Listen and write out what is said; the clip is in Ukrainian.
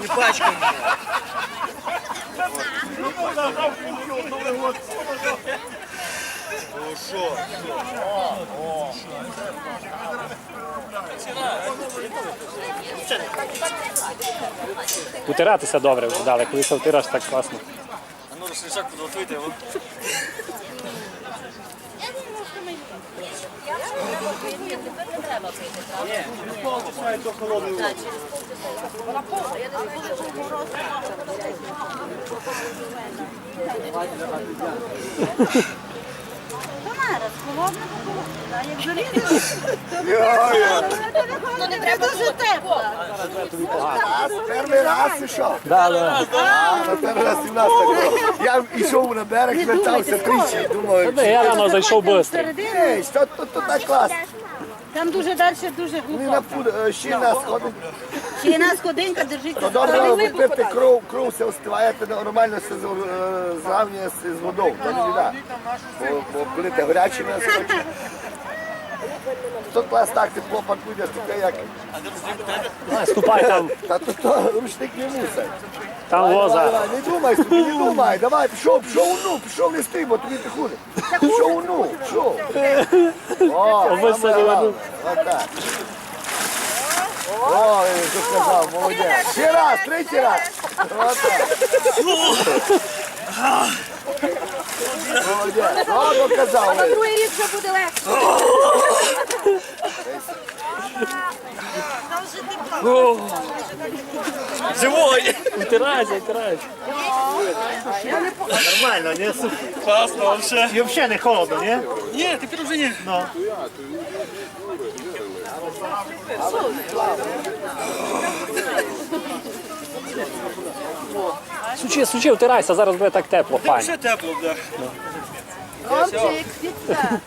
Не пачкай? Утиратися добре вже дали, коли се так класно. А ну розшишак підготуйте його. Зараз, холодно, а як залізеш, то не треба дуже тепло. Перший раз да. Перший раз і в нас так було. Я йшов на берег, вертався тричі. Думаю, Та Я рано зайшов швидко. ей, що тут тут так класно. Там дуже далі, дуже Вони глибоко. пуд, ще нас ходить. Ще нас ходинка держиться. То добре випити кров, кров все остиває, то нормально все з- е, зрівнює з з водою. не. Бо, бо коли ти гарячий не скочить. Тут клас так тепло пакує, таке як. Ступай там, Та тут рушник не мусить. там воза. не думай собі, не думай. Давай, пішов, пішов ну, пішов не стій, бо тобі ти худе. Пішов ну, пішов. О, Висадили саме Отак. О, я вже сказав, молодець. Ще раз, третій раз. Отак. Молодець. О, доказав. Другий рік вже буде легше. Живой! Утирайся, утирайся. Нормально, не супер. Класно вообще. І взагалі не холодно, ні? Ні, тепер вже ні. Сучи, сучи, утирайся, зараз буде так тепло, файно. Ще тепло буде. Ромчик, підстав.